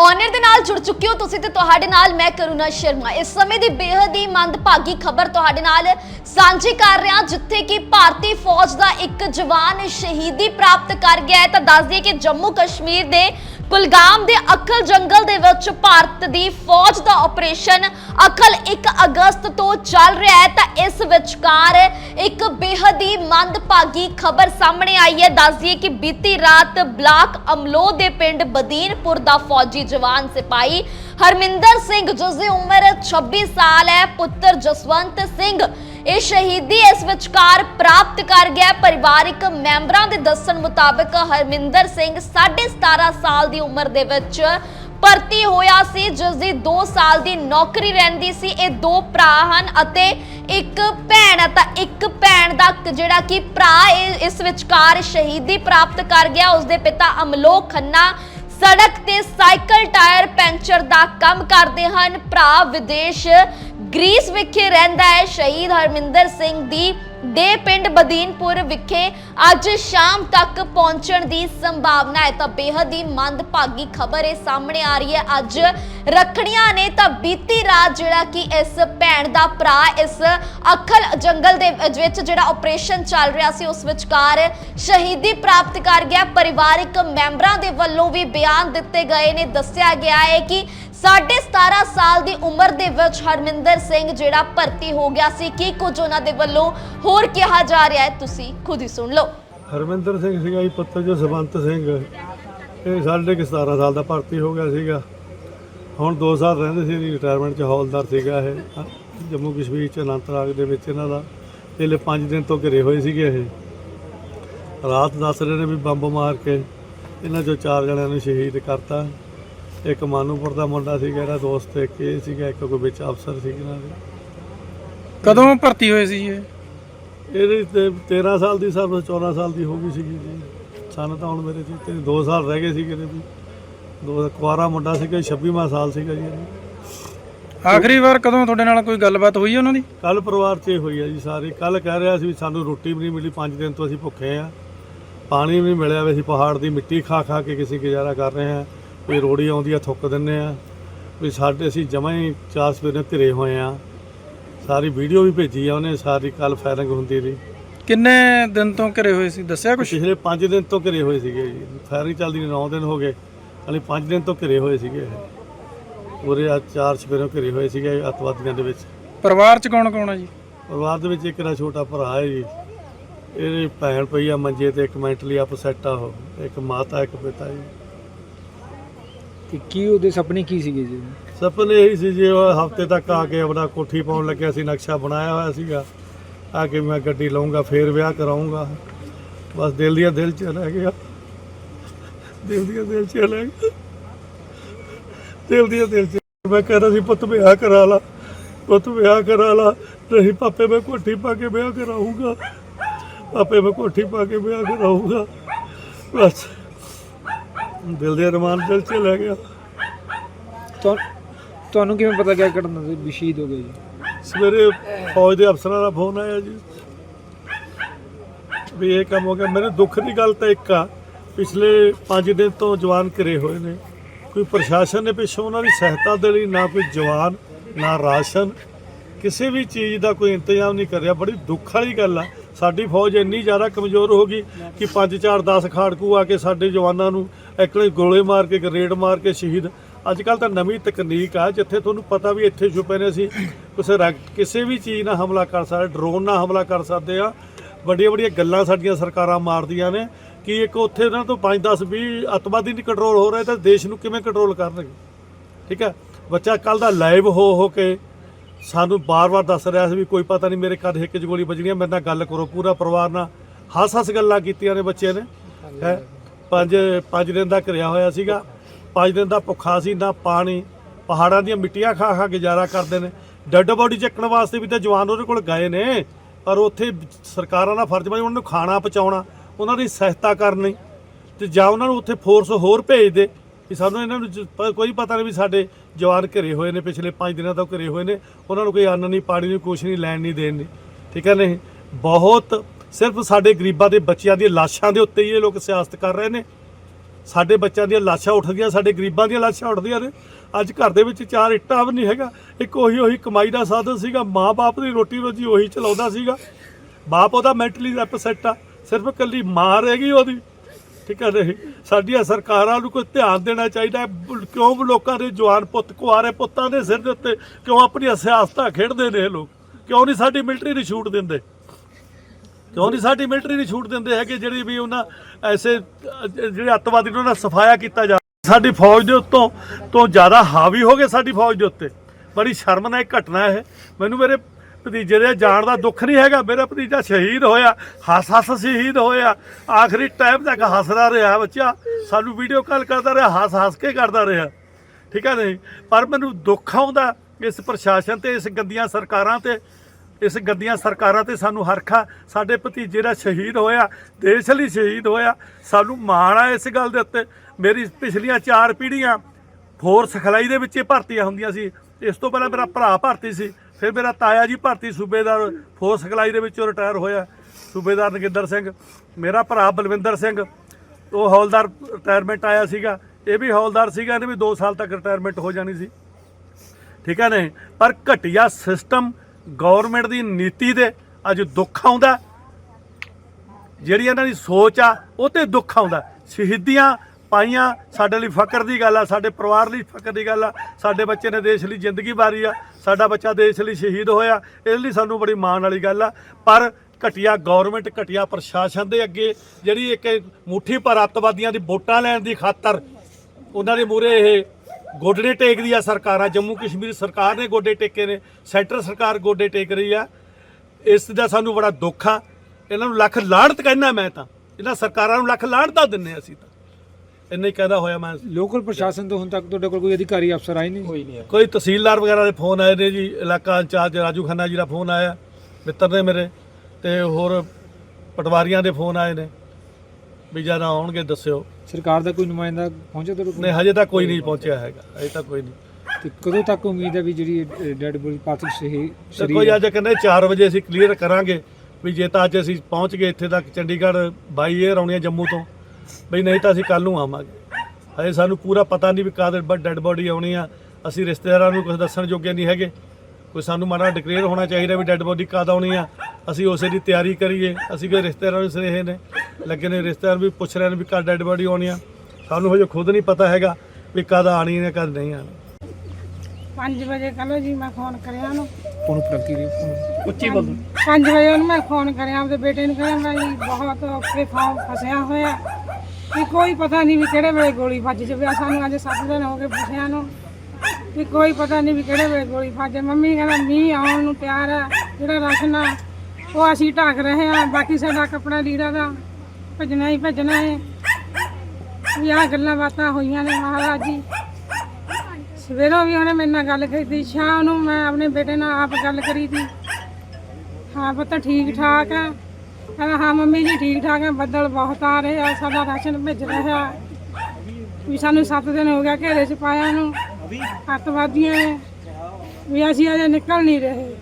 Owner ਦੇ ਨਾਲ ਜੁੜ ਚੁੱਕੇ ਹੋ ਤੁਸੀਂ ਤੇ ਤੁਹਾਡੇ ਨਾਲ ਮੈਂ ਕਰੁਣਾ ਸ਼ਰਮਾ। ਇਸ ਸਮੇਂ ਦੀ ਬੇਹੱਦ ਹੀ ਮੰਦਭਾਗੀ ਖਬਰ ਤੁਹਾਡੇ ਨਾਲ ਸਾਂਝੀ ਕਰ ਰਿਹਾ ਜਿੱਥੇ ਕਿ ਭਾਰਤੀ ਫੌਜ ਦਾ ਇੱਕ ਜਵਾਨ ਸ਼ਹੀਦੀ ਪ੍ਰਾਪਤ ਕਰ ਗਿਆ ਹੈ। ਤਾਂ ਦੱਸ ਦਈਏ ਕਿ ਜੰਮੂ ਕਸ਼ਮੀਰ ਦੇ ਕੁਲਗਾਮ ਦੇ ਅਕਲ ਜੰਗਲ ਦੇ ਵਿੱਚ ਭਾਰਤ ਦੀ ਫੌਜ ਦਾ ਆਪਰੇਸ਼ਨ ਅਕਲ 1 ਅਗਸਤ ਤੋਂ ਚੱਲ ਰਿਹਾ ਹੈ। ਤਾਂ ਇਸ ਵਿਚਕਾਰ ਇੱਕ ਬੇਹੱਦ ਹੀ ਮੰਦਭਾਗੀ ਖਬਰ ਸਾਹਮਣੇ ਆਈ ਹੈ। ਦੱਸ ਕਿ ਬੀਤੀ ਰਾਤ ਬਲਾਕ ਅਮਲੋ ਦੇ ਪਿੰਡ ਬਦੀਨਪੁਰ ਦਾ ਫੌਜੀ ਜਵਾਨ ਸਿਪਾਹੀ ਹਰਮਿੰਦਰ ਸਿੰਘ ਜਿਸ ਦੀ ਉਮਰ 26 ਸਾਲ ਹੈ, ਪੁੱਤਰ ਜਸਵੰਤ ਸਿੰਘ ਇਹ ਸ਼ਹੀਦੀ ਇਸ ਵਿਚਕਾਰ ਪ੍ਰਾਪਤ ਕਰ ਗਿਆ ਪਰਿਵਾਰਿਕ ਮੈਂਬਰਾਂ ਦੇ ਦੱਸਣ ਮੁਤਾਬਕ ਹਰਮਿੰਦਰ ਸਿੰਘ 17.5 ਸਾਲ ਦੀ ਉਮਰ ਦੇ ਵਿੱਚ ਭਰਤੀ ਹੋਇਆ ਸੀ, ਜਿਸ ਦੀ 2 ਸਾਲ ਦੀ ਨੌਕਰੀ ਰਹਿੰਦੀ ਸੀ। ਇਹ ਦੋ ਭਰਾ ਹਨ ਅਤੇ ਇੱਕ ਭੈਣ ਹੈ। ਤਾਂ ਇੱਕ ਭੈਣ ਦਾ ਜਿਹੜਾ ਕਿ ਭਰਾ ਇਹ, ਇਸ ਵਿਚਕਾਰ ਸ਼ਹੀਦੀ ਪ੍ਰਾਪਤ ਕਰ ਗਿਆ। ਉਸਦੇ ਪਿਤਾ ਅਮਲੋਕ ਖੰਨਾ ਸੜਕ ਤੇ ਸਾਈਕਲ ਟਾਇਰ ਪੈਂਚਰ ਦਾ ਕੰਮ ਕਰਦੇ ਹਨ। ਭਰਾ ਵਿਦੇਸ਼ ਗ੍ਰੀਸ ਵਿਖੇ ਰਹਿੰਦਾ ਹੈ ਸ਼ਹੀਦ ਹਰਮਿੰਦਰ ਸਿੰਘ ਦੀ। ਦੇ ਪਿੰਡ ਬਦੀਨਪੁਰ ਵਿਖੇ ਅੱਜ ਸ਼ਾਮ ਤੱਕ ਪਹੁੰਚਣ ਦੀ ਸੰਭਾਵਨਾ ਹੈ। ਤਾਂ ਬੇਹੱਦ ਹੀ ਮੰਦਭਾਗੀ ਖਬਰ ਇਹ ਸਾਹਮਣੇ ਆ ਰਹੀ ਹੈ। ਅੱਜ ਰੱਖੜੀਆਂ ਨੇ ਤਾਂ ਬੀਤੀ ਰਾਤ ਜਿਹੜਾ ਕਿ ਇਸ ਭੈਣ ਦਾ ਭਰਾ ਇਸ ਅਖਲ ਜੰਗਲ ਦੇ ਵਿੱਚ ਜਿਹੜਾ ਆਪਰੇਸ਼ਨ ਚੱਲ ਰਿਹਾ ਸੀ, ਉਸ ਵਿਚਕਾਰ ਸ਼ਹੀਦੀ ਪ੍ਰਾਪਤ ਕਰ ਗਿਆ। ਪਰਿਵਾਰਿਕ ਮੈਂਬਰਾਂ ਦੇ ਵੱਲੋਂ ਵੀ ਬਿਆਨ ਦਿੱਤੇ ਗਏ ਨੇ। ਦੱਸਿਆ ਗਿਆ ਹੈ ਕਿ ਸਾਢੇ 17 ਸਾਲ ਦੀ ਉਮਰ ਦੇ ਵਿੱਚ ਹਰਮਿੰਦਰ ਸਿੰਘ ਜਿਹੜਾ ਭਰਤੀ ਹੋ ਗਿਆ ਸੀ, ਕੀ ਕੁਝ ਉਹਨਾਂ ਦੇ ਵੱਲੋਂ ਹੋਰ ਕਿਹਾ ਜਾ ਰਿਹਾ ਹੈ? ਤੁਸੀਂ ਖੁਦ ਹੀ ਸੁਣ ਲਓ। ਹਰਮਿੰਦਰ ਸਿੰਘ ਸੀਗਾ ਜੀ, ਪੁੱਤਰ ਜੋ ਸਵੰਤ ਸਿੰਘ। ਇਹ ਸਾਢੇ ਕੁ 17 ਸਾਲ ਦਾ ਭਰਤੀ ਹੋ ਗਿਆ ਸੀਗਾ। ਹੁਣ 2 ਸਾਲ ਰਹਿੰਦੇ ਸੀ ਰਿਟਾਇਰਮੈਂਟ ਚ ਹੌਲਦਾਰ ਸੀਗਾ ਇਹ। ਜੰਮੂ ਕਸ਼ਮੀਰ ਚ ਅਨੰਤਨਾਗ ਦੇ ਵਿੱਚ ਇਹਨਾਂ ਦਾ। ਇਹਲੇ 5 ਦਿਨ ਤੋਂ ਘਿਰੇ ਹੋਏ ਸੀਗੇ ਇਹ। ਰਾਤ ਦੱਸ ਰਹੇ ਨੇ ਵੀ ਬੰਬ ਮਾਰ ਕੇ ਇਹਨਾਂ ਚੋਂ ਚਾਰ ਜਣਿਆਂ ਨੂੰ ਸ਼ਹੀਦ ਕਰਤਾ। ਇੱਕ ਮਾਨੂਪੁਰ ਦਾ ਮੁੰਡਾ ਸੀਗਾ ਇਹਦਾ ਦੋਸਤ ਇੱਕ ਇਹ ਸੀਗਾ ਇੱਕ ਕੋਈ ਵਿੱਚ ਅਫਸਰ ਸੀ ਇਹਨਾਂ ਦੇ। ਕਦੋਂ ਭਰਤੀ ਹੋਏ ਸੀ ਇਹ? ਇਹਦੀ ਤੇ 13 ਸਾਲ ਦੀ ਸਰਵਿਸ 14 ਸਾਲ ਦੀ ਹੋ ਗਈ ਸੀਗੀ ਜੀ। ਸਾਨੂੰ ਤਾਂ ਹੁਣ ਮੇਰੇ ਤੇ 2 ਸਾਲ ਰਹਿ ਗਏ ਸੀਗੇ ਇਹਦੇ ਵੀ। ਦੋ ਕੁਆਰਾ ਮੁੰਡਾ ਸੀਗਾ 26ਵਾਂ ਸਾਲ ਸੀਗਾ ਜੀ ਇਹਦਾ। ਆਖਰੀ ਵਾਰ ਕਦੋਂ ਤੁਹਾਡੇ ਨਾਲ ਕੋਈ ਗੱਲਬਾਤ ਹੋਈ ਉਹਨਾਂ ਦੀ? ਕੱਲ ਪਰਿਵਾਰ 'ਚ ਇਹ ਹੋਈ ਆ ਜੀ ਸਾਰੀ। ਕੱਲ ਕਹਿ ਰਿਹਾ ਸੀ ਵੀ ਸਾਨੂੰ ਰੋਟੀ ਵੀ ਨਹੀਂ ਮਿਲੀ 5 ਦਿਨ ਤੋਂ ਅਸੀਂ ਭੁੱਖੇ ਆ। ਪਾਣੀ ਵੀ ਨਹੀਂ ਮਿਲਿਆ ਵੀ ਅਸੀਂ ਪਹਾੜ ਦੀ ਮਿੱਟੀ ਖਾ ਖਾ ਕੇ ਕਿਸੇ ਗੁਜ਼ਾਰਾ ਕਰ ਰਹੇ ਆ। ਕੋਈ ਰੋੜੀ ਆਉਂਦੀ ਆ ਥੁੱਕ ਦਿੰਨੇ ਆ। ਵੀ ਸਾਡੇ ਅਸੀਂ ਜਮਾਂ ਹੀ ਚਾਰ ਸਵੇਰੇ ਘਿਰੇ ਹੋਏ ਆ। ਸਾਰੀ ਵੀਡੀਓ ਵੀ ਭੇਜੀ ਆ ਉਹਨੇ ਸਾਰੀ ਕੱਲ ਫਾਇਰਿੰਗ ਹੁੰਦੀ ਰਹੀ। ਕਿੰਨੇ ਦਿਨ ਤੋਂ ਘਰੇ ਹੋਏ ਸੀ? ਦੱਸਿਆ ਕੁਛ? ਪਿਛਲੇ 5 ਦਿਨ ਤੋਂ ਘਿਰੇ ਹੋਏ ਸੀਗੇ ਜੀ। ਫਾਇਰਿੰਗ ਚੱਲਦੀ 9 ਦਿਨ ਹੋ ਗਏ। ਹਾਲੇ 5 ਦਿਨ ਤੋਂ ਘਿਰੇ ਹੋਏ ਸੀਗੇ ਪੂਰੇ ਆ ਚਾਰ ਸਵੇਰੋਂ ਘਿਰੇ ਹੋਏ ਸੀਗੇ ਅੱਤਵਾਦੀਆਂ ਦੇ ਵਿੱਚ। ਪਰਿਵਾਰ ਚ ਕੌਣ ਕੌਣ ਆ ਜੀ? ਪਰਿਵਾਰ ਦੇ ਵਿੱਚ ਇੱਕ ਦਾ ਛੋਟਾ ਭਰਾ ਹੈ ਜੀ। ਇਹਦੀ ਭੈਣ ਪਈ ਆ ਮੰਜੇ ਤੇ ਇੱਕ ਮੈਂਟਲੀ ਅਪਸੈਟ ਆ ਉਹ। ਇੱਕ ਮਾਤਾ ਇੱਕ ਪਿਤਾ ਜੀ। ਤੇ ਕੀ ਉਹਦੇ ਸੁਪਨੇ ਕੀ ਸੀਗੇ ਜੀ? ਸੁਪਨੇ ਇਹੀ ਸੀ ਜੀ, ਉਹ ਹਫ਼ਤੇ ਤੱਕ ਆ ਕੇ ਆਪਣਾ ਕੋਠੀ ਪਾਉਣ ਲੱਗਿਆ ਸੀ, ਨਕਸ਼ਾ ਬਣਾਇਆ ਹੋਇਆ ਸੀਗਾ। ਆ ਕੇ ਮੈਂ ਗੱਡੀ ਲਵਾਂਗਾ ਫੇਰ ਵਿਆਹ ਕਰਾਉਂਗਾ ਬਸ ਦਿਲ ਦੀਆਂ ਦਿਲ ਚ ਰਹਿ ਗਿਆ। ਦਿਲ ਦੀਆਂ ਦਿਲ ਚ ਰਹਿ ਗਿਆ। ਦਿਲ ਦੀਆਂ ਦਿਲ ਚ ਮੈਂ ਕਹਿੰਦਾ ਸੀ, ਪੁੱਤ, ਵਿਆਹ ਕਰਾ ਲਾ। ਪੁੱਤ, ਵਿਆਹ ਕਰਾ ਲਾ। ਨਹੀਂ, ਪਾਪੇ, ਮੈਂ ਕੋਠੀ ਪਾ ਕੇ ਵਿਆਹ ਕਰਾਉਂਗਾ ਪਾਪੇ, ਮੈਂ ਕੋਠੀ ਪਾ ਕੇ ਵਿਆਹ ਕਰਾਉਂਗਾ ਬਸ। ਦਿਲ ਦੇ ਅਰਮਾਨ ਦਿਲ ਚ ਲੈ ਗਿਆ। ਤੁਹਾ- ਤੁਹਾਨੂੰ ਕਿਵੇਂ ਪਤਾ ਗਿਆ ਘਟਨਾ ਦੇ ਵੀ ਸ਼ਹੀਦ ਹੋ ਗਏ ਜੀ। ਸਵੇਰੇ ਫੌਜ ਦੇ ਅਫਸਰਾਂ ਦਾ ਫੋਨ ਆਇਆ ਜੀ। ਵੀ ਇਹ ਕੰਮ ਹੋ ਗਿਆ। ਮੇਰੇ ਦੁੱਖ ਦੀ ਗੱਲ ਤਾਂ ਇੱਕ ਆ। ਪਿਛਲੇ 5 ਦਿਨ ਤੋਂ ਜਵਾਨ ਘਿਰੇ ਹੋਏ ਨੇ। ਕੋਈ ਪ੍ਰਸ਼ਾਸਨ ਨੇ ਪਿੱਛੋਂ ਉਹਨਾਂ ਦੀ ਸਹਾਇਤਾ ਦੇ ਲਈ ਨਾ ਕੋਈ ਜਵਾਨ ਨਾ ਰਾਸ਼ਨ ਕਿਸੇ ਵੀ ਚੀਜ਼ ਦਾ ਕੋਈ ਇੰਤਜ਼ਾਮ ਨਹੀਂ ਕਰਿਆ ਬੜੀ ਦੁੱਖ ਵਾਲੀ ਗੱਲ ਆ। ਸਾਡੀ ਫੌਜ ਇੰਨੀ ਜ਼ਿਆਦਾ ਕਮਜ਼ੋਰ ਹੋ ਗਈ ਕਿ 5 4 10 ਖਾੜਕੂ ਆ ਕੇ ਸਾਡੇ ਜਵਾਨਾਂ ਨੂੰ ਇਕਲੇ ਗੋਲੇ ਮਾਰ ਕੇ ਗਰੇਡ ਮਾਰ ਕੇ ਸ਼ਹੀਦ। ਅੱਜ ਕੱਲ ਤਾਂ ਨਵੀਂ ਤਕਨੀਕ ਆ, ਜਿੱਥੇ ਤੁਹਾਨੂੰ ਪਤਾ ਵੀ ਇੱਥੇ ਛੁਪੇ ਨੇ ਅਸੀਂ। ਕਿਸੇ ਰਗ- ਕਿਸੇ ਵੀ ਚੀਜ਼ ਨਾਲ ਹਮਲਾ ਕਰ ਸਕਦੇ, ਡਰੋਨ ਨਾਲ ਹਮਲਾ ਕਰ ਸਕਦੇ ਆ। ਵੱਡੀਆਂ ਵੱਡੀਆਂ ਗੱਲਾਂ ਸਾਡੀਆਂ ਸਰਕਾਰਾਂ ਮਾਰਦੀਆਂ ਨੇ ਕਿ ਇੱਕ ਉੱਥੇ ਉਹਨਾਂ ਤੋਂ 5 10 20 ਅੱਤਵਾਦੀ ਨਹੀਂ ਕੰਟਰੋਲ ਹੋ ਰਹੇ, ਤਾਂ ਦੇਸ਼ ਨੂੰ ਕਿਵੇਂ ਕੰਟਰੋਲ ਕਰਨਗੇ? ਠੀਕ ਹੈ? ਬੱਚਾ ਕੱਲ ਦਾ ਲਾਈਵ ਹੋ ਹੋ ਕੇ ਸਾਨੂੰ ਬਾਰ-ਬਾਰ ਦੱਸ ਰਿਹਾ ਸੀ ਵੀ ਕੋਈ ਪਤਾ ਨਹੀਂ ਮੇਰੇ ਘਰ ਇੱਕ 'ਚ ਗੋਲੀ ਵੱਜਣੀ ਹੈ ਮੇਰੇ ਨਾਲ ਗੱਲ ਕਰੋ, ਪੂਰਾ ਪਰਿਵਾਰ ਨਾਲ। ਹੱਸ-ਹੱਸ ਗੱਲਾਂ ਕੀਤੀਆਂ ਨੇ ਬੱਚੇ ਨੇ। ਹੈ? ਪੰਜ ਪੰਜ ਦਿਨ ਦਾ ਘਿਰਿਆ ਹੋਇਆ ਸੀਗਾ। ਪੰਜ ਦਿਨ ਦਾ ਭੁੱਖਾ ਸੀ, ਨਾ ਪਾਣੀ। ਪਹਾੜਾਂ ਦੀਆਂ ਮਿੱਟੀਆਂ ਖਾ ਖਾ ਗੁਜ਼ਾਰਾ ਕਰਦੇ ਨੇ। ਡੈੱਡ ਬੋਡੀ ਚੱਕਣ ਵਾਸਤੇ ਵੀ ਤਾਂ ਜਵਾਨ ਉਹਦੇ ਕੋਲ ਗਏ ਨੇ। ਪਰ ਉੱਥੇ ਸਰਕਾਰਾਂ ਦਾ ਫਰਜ਼ ਬਣੀ ਉਹਨਾਂ ਨੂੰ ਖਾਣਾ ਪਹੁੰਚਾਉਣਾ। ਉਹਨਾਂ ਦੀ ਸਹਾਇਤਾ ਕਰਨੀ। ਤੇ ਜਾਂ ਉਹਨਾਂ ਨੂੰ ਉੱਥੇ ਫੋਰਸ ਹੋਰ ਭੇਜ ਦੇ ਕਿ ਸਾਨੂੰ ਇਹਨਾਂ ਨੂੰ ਕੋਈ ਪਤਾ ਨਹੀਂ ਵੀ ਸਾਡੇ ਜਵਾਨ ਘਰੇ ਹੋਏ ਨੇ, ਪਿਛਲੇ 5 ਦਿਨਾਂ ਤੋਂ ਘਰੇ ਹੋਏ ਨੇ। ਉਹਨਾਂ ਨੂੰ ਕੋਈ ਅੰਨ ਨਹੀਂ, ਪਾਣੀ ਨਹੀਂ, ਕੁਛ ਨਹੀਂ, ਲੈਣ ਨਹੀਂ ਦੇਣ ਨਹੀਂ। ਠੀਕ ਹੈ ਨਹੀਂ? ਬਹੁਤ ਸਿਰਫ ਸਾਡੇ ਗਰੀਬਾਂ ਦੇ ਬੱਚਿਆਂ ਦੀਆਂ ਲਾਸ਼ਾਂ ਦੇ ਉੱਤੇ ਹੀ ਇਹ ਲੋਕ ਸਿਆਸਤ ਕਰ ਰਹੇ ਨੇ। ਸਾਡੇ ਬੱਚਿਆਂ ਦੀਆਂ ਲਾਸ਼ਾਂ ਉੱਠਦੀਆਂ ਸਾਡੇ ਗਰੀਬਾਂ ਦੀਆਂ ਲਾਸ਼ਾਂ ਉੱਠਦੀਆਂ ਨੇ। ਅੱਜ ਘਰ ਦੇ ਵਿੱਚ ਚਾਰ ਇੱਟਾਂ ਵੀ ਨਹੀਂ ਹੈਗਾ। ਇੱਕ ਉਹੀ ਉਹੀ ਕਮਾਈ ਦਾ ਸਾਧਨ ਸੀਗਾ, ਮਾਂ-ਬਾਪ ਦੀ ਰੋਟੀ ਰੋਜੀ ਉਹੀ ਚਲਾਉਂਦਾ ਸੀਗਾ। ਬਾਪ ਉਹਦਾ ਮੈਂਟਲੀ ਅਪਸੈਟ ਆ, ਸਿਰਫ ਇਕੱਲੀ ਮਾਂ ਰਹਿ ਗਈ ਉਹਦੀ। ਠੀਕ ਹੈ ਨਹੀਂ ਸਾਡੀਆਂ ਸਰਕਾਰਾਂ ਨੂੰ ਕੋਈ ਧਿਆਨ ਦੇਣਾ ਚਾਹੀਦਾ ਕਿਉਂ ਵੀ ਲੋਕਾਂ ਦੇ ਜਵਾਨ ਪੁੱਤ, ਕੁਆਰੇ ਪੁੱਤਾਂ ਦੇ ਸਿਰ ਦੇ ਉੱਤੇ ਕਿਉਂ ਆਪਣੀਆਂ ਸਿਆਸਤਾਂ ਖੇਡਦੇ ਨੇ ਇਹ ਲੋਕ? ਕਿਉਂ ਨਹੀਂ ਸਾਡੀ ਮਿਲਟਰੀ ਨੂੰ ਛੂਟ ਦਿੰਦੇ? ਕਿਉਂ ਨਹੀਂ ਸਾਡੀ ਮਿਲਟਰੀ ਨੂੰ ਛੂਟ ਦਿੰਦੇ ਹੈਗੇ ਜਿਹੜੀ ਵੀ ਉਹਨਾਂ ਐਸੇ, ਜਿਹੜੇ ਅੱਤਵਾਦੀ ਨੇ ਉਹਨਾਂ ਦਾ ਸਫਾਇਆ ਕੀਤਾ ਜਾ ਸਾਡੀ ਫੌਜ ਦੇ ਉੱਤੋਂ ਤੋਂ ਜ਼ਿਆਦਾ ਹਾਵੀ ਹੋ ਗਏ ਸਾਡੀ ਫੌਜ ਦੇ ਉੱਤੇ। ਬੜੀ ਸ਼ਰਮਨਾਕ ਘਟਨਾ ਇਹ। ਮੈਨੂੰ ਮੇਰੇ ਭਤੀਜੇ ਦੇ ਜਾਣ ਦਾ ਦੁੱਖ ਨਹੀਂ ਹੈਗਾ। ਮੇਰਾ ਭਤੀਜਾ ਸ਼ਹੀਦ ਹੋਇਆ, ਹੱਸ ਹੱਸ ਸ਼ਹੀਦ ਹੋਇਆ। ਆਖਰੀ ਟਾਈਮ ਤੱਕ ਹੱਸਦਾ ਰਿਹਾ ਬੱਚਾ। ਸਾਨੂੰ ਵੀਡੀਓ ਕਾਲ ਕਰਦਾ ਰਿਹਾ, ਹੱਸ ਹੱਸ ਕੇ ਕਰਦਾ ਰਿਹਾ। ਠੀਕ ਹੈ ਨਹੀਂ? ਪਰ ਮੈਨੂੰ ਦੁੱਖ ਆਉਂਦਾ ਇਸ ਪ੍ਰਸ਼ਾਸਨ ਤੇ, ਇਸ ਗੰਦੀਆਂ ਸਰਕਾਰਾਂ ਤੇ। ਇਸ ਗੰਦੀਆਂ ਸਰਕਾਰਾਂ ਤੇ ਸਾਨੂੰ ਹਰਖਾ। ਸਾਡੇ ਭਤੀਜੇ ਦਾ ਸ਼ਹੀਦ ਹੋਇਆ, ਦੇਸ਼ ਲਈ ਸ਼ਹੀਦ ਹੋਇਆ। ਸਾਨੂੰ ਮਾਣ ਆ ਇਸ ਗੱਲ ਦੇ ਉੱਤੇ। ਮੇਰੀ ਪਿਛਲੀਆਂ ਚਾਰ ਪੀੜ੍ਹੀਆਂ ਫੋਰਸ ਖਲਾਈ ਦੇ ਵਿੱਚ ਭਰਤੀਆਂ ਹੁੰਦੀਆਂ ਸੀ। ਇਸ ਤੋਂ ਪਹਿਲਾਂ ਮੇਰਾ ਭਰਾ ਭਰਤੀ ਸੀ। ਫਿਰ ਮੇਰਾ ਤਾਇਆ ਜੀ ਭਰਤੀ, ਸੂਬੇਦਾਰ ਫੋਰਸ ਖਲਾਈ ਦੇ ਵਿੱਚੋਂ ਰਿਟਾਇਰ ਹੋਇਆ। ਸੂਬੇਦਾਰ ਨਗਿੰਦਰ ਸਿੰਘ, ਮੇਰਾ ਭਰਾ ਬਲਵਿੰਦਰ ਸਿੰਘ, ਉਹ ਹੌਲਦਾਰ ਰਿਟਾਇਰਮੈਂਟ ਆਇਆ ਸੀਗਾ। ਇਹ ਵੀ ਹੌਲਦਾਰ ਸੀਗਾ, ਇਹਨੇ ਵੀ 2 ਸਾਲ ਤੱਕ ਰਿਟਾਇਰਮੈਂਟ ਹੋ ਜਾਣੀ ਸੀ। ਠੀਕ ਹੈ ਨੇ ਪਰ ਘਟੀਆ ਸਿਸਟਮ ਗਵਰਨਮੈਂਟ ਦੀ ਨੀਤੀ ਦੇ ਅੱਜ ਦੁੱਖ ਆਉਂਦਾ ਜਿਹੜੀ ਇਹਨਾਂ ਦੀ ਸੋਚ ਆ, ਉਹ ਤੇ ਦੁੱਖ ਆਉਂਦਾ ਸ਼ਹੀਦੀਆਂ ਪਾਈਆਂ ਸਾਡੇ ਲਈ ਫਕਰ ਦੀ ਗੱਲ ਆ, ਸਾਡੇ ਪਰਿਵਾਰ ਲਈ ਫਕਰ ਦੀ ਗੱਲ ਆ, ਸਾਡੇ ਬੱਚੇ ਨੇ ਦੇਸ਼ ਲਈ ਜ਼ਿੰਦਗੀ ਵਾਰੀ ਆ, ਸਾਡਾ ਬੱਚਾ ਦੇਸ਼ ਲਈ ਸ਼ਹੀਦ ਹੋਇਆ, ਇਸ ਲਈ ਸਾਨੂੰ ਬੜੀ ਮਾਣ ਵਾਲੀ ਗੱਲ ਆ। ਪਰ ਘਟੀਆ ਗਵਰਨਮੈਂਟ, ਘਟੀਆ ਪ੍ਰਸ਼ਾਸਨ ਦੇ ਅੱਗੇ ਜਿਹੜੀ ਇੱਕ ਮੁੱਠੀ ਪਰ ਅੱਤਵਾਦੀਆਂ ਦੀ ਵੋਟਾਂ ਲੈਣ ਦੀ ਖਾਤਰ ਉਹਨਾਂ ਦੇ ਮੂਰੇ ਇਹ ਗੋਡੇ ਟੇਕਦੀ ਆ ਸਰਕਾਰਾਂ ਜੰਮੂ ਕਸ਼ਮੀਰ ਸਰਕਾਰ ਨੇ ਗੋਡੇ ਟੇਕੇ ਨੇ ਸੈਂਟਰ ਸਰਕਾਰ ਗੋਡੇ ਟੇਕ ਰਹੀ ਆ। ਇਸ ਦਾ ਸਾਨੂੰ ਬੜਾ ਦੁੱਖ ਆ। ਇਹਨਾਂ ਨੂੰ ਲੱਖ ਲਾਹਣਤ ਕਹਿਣਾ ਮੈਂ ਤਾਂ। ਇਹਨਾਂ ਸਰਕਾਰਾਂ ਨੂੰ ਲੱਖ ਲਾਹਣਤਾਂ ਦਿੰਨੇ ਅਸੀਂ ਤਾਂ। ਇੰਨਾ ਹੀ ਕਹਿੰਦਾ ਹੋਇਆ ਮੈਂ। ਲੋਕਲ ਪ੍ਰਸ਼ਾਸਨ ਤੋਂ ਹੁਣ ਤੱਕ ਤੁਹਾਡੇ ਕੋਲ ਕੋਈ ਅਧਿਕਾਰੀ ਅਫਸਰ ਆਏ ਨਹੀਂ? ਕੋਈ ਨਹੀਂ ਕੋਈ ਤਹਿਸੀਲਦਾਰ ਵਗੈਰਾ ਦੇ ਫੋਨ ਆਏ ਨੇ ਜੀ ਇਲਾਕਾ ਇੰਚਾਰਜ ਰਾਜੂ ਖੰਨਾ ਜੀ ਦਾ ਫੋਨ ਆਇਆ ਮਿੱਤਰ ਨੇ ਮੇਰੇ ਤੇ ਹੋਰ ਪਟਵਾਰੀਆਂ ਦੇ ਫੋਨ ਆਏ ਨੇ। ਵੀ ਜਦ ਆਉਣਗੇ ਦੱਸਿਓ। ਸਰਕਾਰ ਦਾ ਕੋਈ ਨੁਮਾਇੰਦਾ ਪਹੁੰਚਿਆ ਤੁਹਾਡੇ ਕੋਲ? ਨਹੀਂ ਹਜੇ ਤੱਕ ਕੋਈ ਨਹੀਂ ਪਹੁੰਚਿਆ ਹੈਗਾ। ਹਜੇ ਤੱਕ ਕੋਈ ਨਹੀਂ। ਤੇ ਕਦੋਂ ਤੱਕ ਉਮੀਦ ਹੈ ਵੀ ਜਿਹੜੀ ਡੈਡ ਬੋਡੀ ਸਹੀ ਤੇ ਕੋਈ ਅੱਜ ਕਹਿੰਦੇ 4 ਵਜੇ ਅਸੀਂ ਕਲੀਅਰ ਕਰਾਂਗੇ ਵੀ ਜੇ ਤਾਂ ਅੱਜ ਅਸੀਂ ਪਹੁੰਚ ਗਏ ਇੱਥੇ ਤੱਕ ਚੰਡੀਗੜ੍ਹ ਬਾਈ 에ਅਰ ਆਉਣੀ ਹੈ ਜੰਮੂ ਤੋਂ ਬਈ ਨਹੀਂ ਤਾਂ ਅਸੀਂ ਕੱਲ ਨੂੰ ਆਵਾਂਗੇ। ਹਜੇ ਸਾਨੂੰ ਪੂਰਾ ਪਤਾ ਨਹੀਂ ਵੀ ਕਾਦਰ ਬਟ ਡੈਡ ਬੋਡੀ ਆਉਣੀ ਆ। ਅਸੀਂ ਰਿਸ਼ਤੇਦਾਰਾਂ ਨੂੰ ਕੁਝ ਦੱਸਣ ਜੋਗੇ ਨਹੀਂ ਹੈਗੇ। ਕੋਈ ਸਾਨੂੰ ਮਾੜਾ ਡਿਕਲੇਅਰ ਹੋਣਾ ਚਾਹੀਦਾ ਵੀ ਡੈਡ ਬੋਡੀ ਕਦ ਆਉਣੀ ਆ। ਅਸੀਂ ਉਸੇ ਦੀ ਤਿਆਰੀ ਕਰੀਏ। ਅਸੀਂ ਕੋਈ ਰਿਸ਼ਤੇਦਾਰਾਂ ਨੂੰ ਸੁਨੇਹੇ ਨੇ। ਲੱਗੇ ਨੇ ਰਿਸ਼ਤੇਦਾਰ ਵੀ ਪੁੱਛ ਰਹੇ ਨੇ ਵੀ ਕਦ ਡੈਡ ਬੋਡੀ ਆਉਣੀ ਆ। ਸਾਨੂੰ ਹਜੇ ਖੁਦ ਨਹੀਂ ਪਤਾ ਹੈਗਾ ਵੀ ਕਦ ਆਣੀ ਹੈ ਕਦ ਨਹੀਂ ਆਣੀ 5 ਵਜੇ ਕੱਲ੍ਹ ਜੀ ਮੈਂ ਫੋਨ ਕਰਿਆ ਉਹਨੂੰ। ਉਹਨੂੰ ਪ੍ਰਗਤੀ ਦੇ ਉੱਚੀ ਬੋਲੋ। 5 ਵਜੇ ਉਹਨੂੰ ਮੈਂ ਫੋਨ ਕਰਿਆ ਆਪਦੇ ਬੇਟੇ ਨੂੰ ਕਿਹਾ ਮੈਂ ਜੀ ਬਹੁਤ ਔਖੇ ਥਾਂ ਫਸਿਆ ਹੋਇਆ। ਵੀ ਕੋਈ ਪਤਾ ਨਹੀਂ ਵੀ ਕਿਹੜੇ ਵੇਲੇ ਗੋਲੀ ਵੱਜ ਜਾਵੇ। ਸਾਨੂੰ ਅੱਜ 7 ਦਿਨ ਹੋ ਗਏ ਫਸਿਆ ਨੂੰ। ਵੀ ਕੋਈ ਪਤਾ ਨਹੀਂ ਵੀ ਕਿਹੜੇ ਵੇਲੇ ਗੋਲੀ ਜਾਵੇ। ਮੰਮੀ ਕਹਿੰਦਾ ਮੀਂਹ ਆਉਣ ਨੂੰ ਤਿਆਰ ਹੈ ਜਿਹੜਾ ਰਾਸ਼ਨ ਆ ਉਹ ਅਸੀਂ ਢੱਕ ਰਹੇ ਹਾਂ ਬਾਕੀ ਸਾਡਾ ਕੱਪੜਾ ਲੀੜਾ ਦਾ। ਭੱਜਣਾ ਹੀ ਭੱਜਣਾ ਹੈ। ਵੀ ਆਹ ਗੱਲਾਂ ਬਾਤਾਂ ਹੋਈਆਂ ਨੇ ਮਹਾਰਾਜ ਜੀ। ਸਵੇਰੋਂ ਵੀ ਉਹਨੇ ਮੇਰੇ ਨਾਲ ਗੱਲ ਕੀਤੀ, ਸ਼ਾਮ ਨੂੰ ਮੈਂ ਆਪਣੇ ਬੇਟੇ ਨਾਲ ਆਪ ਗੱਲ ਕਰੀ ਤੀ ਹਾਂ, ਪੁੱਤ ਠੀਕ ਠਾਕ ਆ। ਕਹਿੰਦਾ, ਹਾਂ ਮੰਮੀ ਜੀ ਠੀਕ ਠਾਕ ਆ, ਬੱਦਲ ਬਹੁਤ ਆ ਰਹੇ ਆ, ਸਾਡਾ ਰਾਸ਼ਨ ਭੇਜ ਰਿਹਾ ਵੀ ਸਾਨੂੰ 7 ਦਿਨ ਹੋ ਗਿਆ ਘੇਰੇ 'ਚ ਪਾਇਆ ਨੂੰ, ਅੱਤਵਾਦੀਆਂ ਨੇ। ਵੀ ਅਸੀਂ ਅਜੇ ਨਿਕਲ ਨਹੀਂ ਰਹੇ।